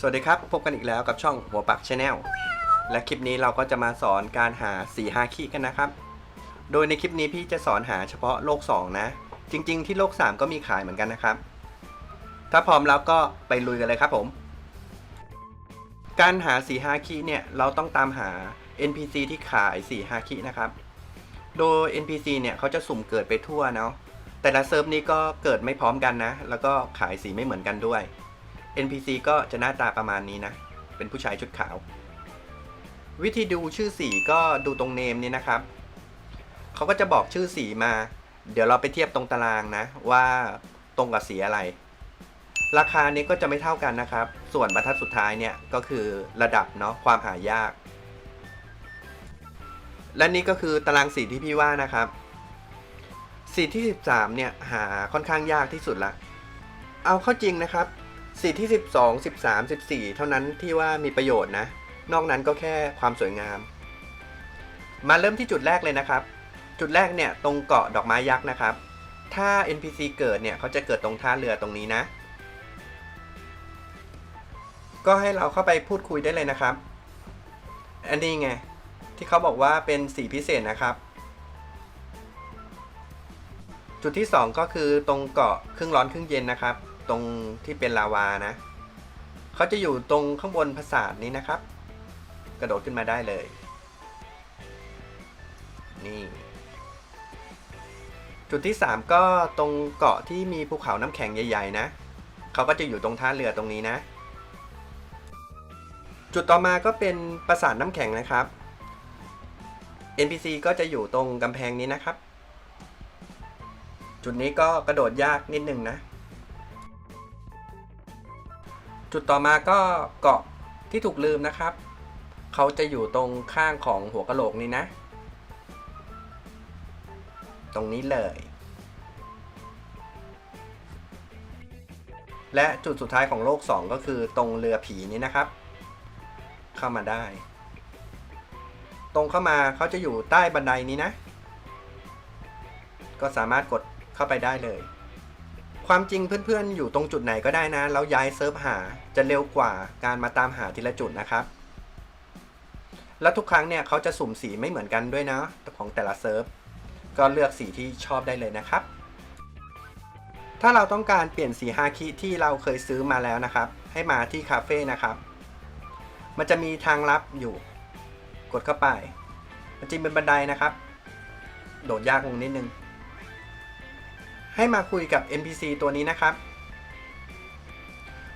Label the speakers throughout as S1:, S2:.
S1: สวัสดีครับ พบกันอีกแล้วกับช่องหัวปักชาแนลและคลิปนี้เราก็จะมาสอนการหา4 5คีกันนะครับ โดยในคลิปนี้พี่จะสอนหาเฉพาะโลก 2 นะ จริง ๆ ที่โลก 3 ก็มีขายเหมือนกันนะครับ ถ้าพร้อมแล้วก็ไปลุยกันเลยครับผม การหา4 5คีเนี่ยเราต้องตามหา NPC ที่ขาย4 5คีนะครับ โดย NPC เนี่ยเขาจะสุ่มเกิดไปทั่วเนาะแต่ละเซิร์ฟนี้ก็เกิดไม่พร้อมกันนะ แล้วก็ขายสีไม่เหมือนกันด้วย NPC ก็จะหน้าตาประมาณนี้นะ เป็นผู้ชายชุดขาว วิธีดูชื่อสีก็ดูตรงเนมนี้นะครับ เขาก็จะบอกชื่อสีมา เดี๋ยวเราไปเทียบตรงตารางนะ ว่าตรงกับสีอะไร ราคานี้ก็จะไม่เท่ากันนะครับ ส่วนบรรทัดสุดท้ายเนี่ยก็คือระดับเนาะความหายาก และนี่ก็คือตารางสีที่พี่ว่านะครับ สีที่ 13เนี่ยหาค่อนข้างยากที่สุดละ เอาเข้าจริงนะครับ สีที่ 12 13 14 เท่านั้นที่ว่ามีประโยชน์นะ นอกนั้นก็แค่ความสวยงาม มาเริ่มที่จุดแรกเลยนะครับ จุดแรกเนี่ยตรงเกาะดอกไม้ยักษ์นะครับ ถ้า NPC เกิดเนี่ยเขาจะเกิดตรงท่าเรือตรงนี้นะ ก็ให้เราเข้าไปพูดคุยได้เลยนะครับ อันนี้ไงที่เขาบอกว่าเป็นสีพิเศษนะครับ จุดที่ 2 ก็คือตรงเกาะครึ่งร้อนครึ่งเย็นนะครับ ตรงที่เป็นลาวานะเขาจะอยู่ตรงข้างบนปราสาทนี้นะครับ กระโดดขึ้นมาได้เลย นี่ จุดที่ 3 ก็ตรงเกาะที่มีภูเขาน้ำแข็งใหญ่ ๆ นะเขาก็จะอยู่ตรงท่าเรือตรงนี้นะ จุดต่อมาก็เป็นปราสาทน้ำแข็งนะครับ NPC ก็จะอยู่ตรงกำแพงนี้นะครับ จุดนี้ก็กระโดดยากนิดนึงนะ จุดต่อมาก็เกาะที่ถูกลืมนะครับ เขาจะอยู่ตรงข้างของหัวกะโหลกนี้นะ ตรงนี้เลย และจุดสุดท้ายของโลก 2 ก็คือตรงเรือผีนี้นะครับ เข้ามาได้ ตรงเข้ามาเขาจะอยู่ใต้บันไดนี้นะ ก็สามารถกดเข้าไปได้เลย ความจริงเพื่อนๆ อยู่ตรงจุดไหนก็ได้นะ แล้วย้ายเซิร์ฟหาจะเร็วกว่าการมาตามหาทีละจุดนะครับ แล้วทุกครั้งเนี่ยเขาจะสุ่มสีไม่เหมือนกันด้วยนะของแต่ละเซิร์ฟ ก็เลือกสีที่ชอบได้เลยนะครับ ถ้าเราต้องการเปลี่ยนสีฮาคิที่เราเคยซื้อมาแล้วนะครับ ให้มาที่คาเฟ่นะครับ มันจะมีทางลับอยู่ กดเข้าไป มันจะเป็นบันไดนะครับ โดดยากลงนิดนึง ให้มาคุยกับ NPC ตัวนี้นะครับ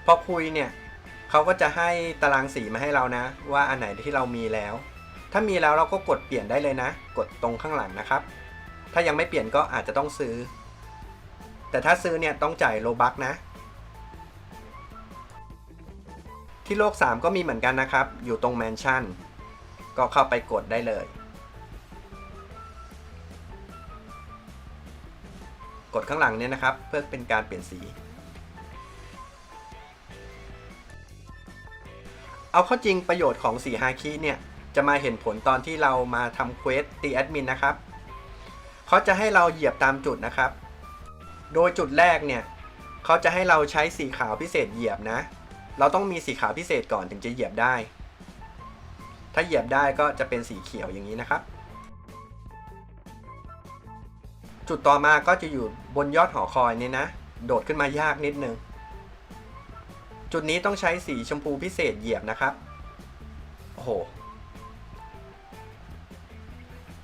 S1: พอคุยเนี่ยเขาก็จะให้ตารางสีมาให้เรานะ ว่าอันไหนที่เรามีแล้ว ถ้ามีแล้วเราก็กดเปลี่ยนได้เลยนะ กดตรงข้างหลังนะครับ ถ้ายังไม่เปลี่ยนก็อาจจะต้องซื้อ แต่ถ้าซื้อเนี่ยต้องจ่ายโลบักนะ ที่โลก 3 ก็มีเหมือนกันนะครับ อยู่ตรงแมนชั่น ก็เข้าไปกดได้เลย กดข้างหลังเนี่ยนะครับ เพื่อเป็นการเปลี่ยนสี เอาข้าจริงประโยชน์ของสีฮาคิเนี่ยจะมาเห็นผลตอนที่เรามาทำเควสตีแอดมินนะครับเขาจะให้เราเหยียบตามจุดนะครับ โดยจุดแรกเนี่ยเขาจะให้เราใช้สีขาวพิเศษเหยียบนะ เราต้องมีสีขาวพิเศษก่อนถึงจะเหยียบได้ ถ้าเหยียบได้ก็จะเป็นสีเขียวอย่างนี้นะครับ จุดต่อมาก็จะอยู่บนยอดหอคอยนี่นะ โดดขึ้นมายากนิดนึง จุดนี้ต้องใช้สีชมพูพิเศษเหยียบนะครับ โอ้โห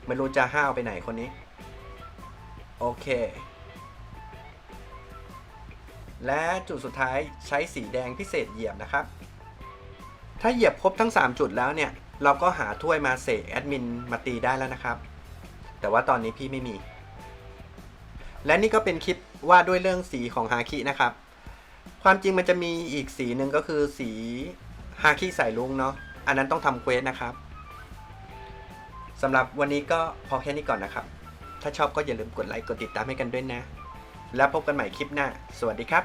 S1: ไม่รู้จะห้าวไปไหนคนนี้ โอเค และจุดสุดท้ายใช้สีแดงพิเศษเหยียบนะครับ ถ้าเหยียบครบทั้ง 3 จุดแล้วเนี่ย เราก็หาถ้วยมาเสกแอดมินมาตีได้แล้วนะครับ แต่ว่าตอนนี้พี่ไม่มี และนี่ก็เป็นคลิปว่าด้วยเรื่องสีของฮาคินะครับ ความจริงมันจะมีอีกสีหนึ่งก็คือสีฮาคิใส่ลุงเนาะ อันนั้นต้องทำเควสนะครับสำหรับวันนี้ก็พอแค่นี้ก่อนนะครับ ถ้าชอบก็อย่าลืมกดไลค์กดติดตามให้กันด้วยนะ แล้วพบกันใหม่คลิปหน้า สวัสดีครับ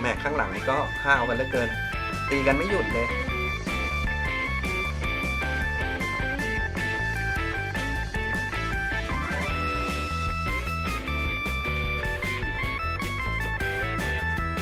S1: แม่ข้างหลังนี่ก็ห้าวกันเหลือเกิน ตีกันไม่หยุดเลย